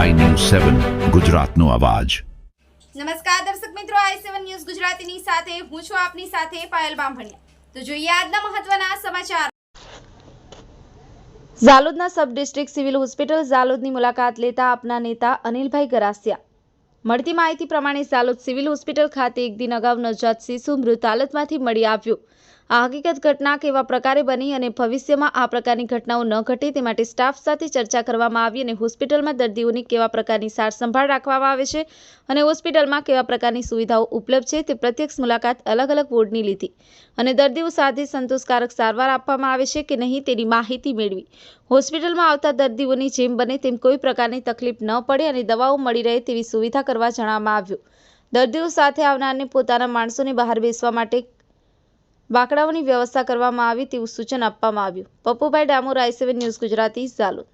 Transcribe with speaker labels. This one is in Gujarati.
Speaker 1: સેવન ગુજરાતનો અવાજ.
Speaker 2: નમસ્કાર દર્શક મિત્રો આઈ સેવન ન્યૂઝ ગુજરાતીની સાથે હું છું આપની સાથે પાયલ બામભણિયા. તો જોઈએ આજના મહત્વના સમાચાર. ઝાલોદના સબ ડિસ્ટ્રિક્ટ સિવિલ હોસ્પિટલ ઝાલોદની મુલાકાત લેતા આપના નેતા અનિલભાઈ ગરાસિયા. મળતી માહિતી પ્રમાણે ઝાલોદ સિવિલ હોસ્પિટલ ખાતે એક દિન અગાઉ નવજાત શિશુ મૃત હાલતમાંથી મળી આવ્યું. આ હકીકત ઘટના કેવા પ્રકારે બની અને ભવિષ્યમાં આ પ્રકારની ઘટનાઓ ન ઘટે તે માટે સ્ટાફ સાથે ચર્ચા કરવામાં આવી અને હોસ્પિટલમાં દર્દીઓની કેવા પ્રકારની સારસંભાળ રાખવામાં આવે છે અને હોસ્પિટલમાં કેવા પ્રકારની સુવિધાઓ ઉપલબ્ધ છે તે પ્રત્યક્ષ મુલાકાત અલગ અલગ વોર્ડની લીધી. અને દર્દીઓ સાથે સંતોષકારક સારવાર આપવામાં આવે છે કે નહીં તેની માહિતી મેળવી. હોસ્પિટલમાં આવતા દર્દીઓની જેમ બને તેમ કોઈ પ્રકારની તકલીફ ન પડે અને દવાઓ મળી રહે તેવી સુવિધા કરવા જણાવવામાં આવ્યું. દર્દીઓ સાથે આવનારને પોતાના માણસોને બહાર બેસવા માટે બાકડાઓની વ્યવસ્થા કરવામાં આવી તેવું સૂચન આપવામાં આવ્યું. Pappubhai Damor I seven news Gujarati, Zalod.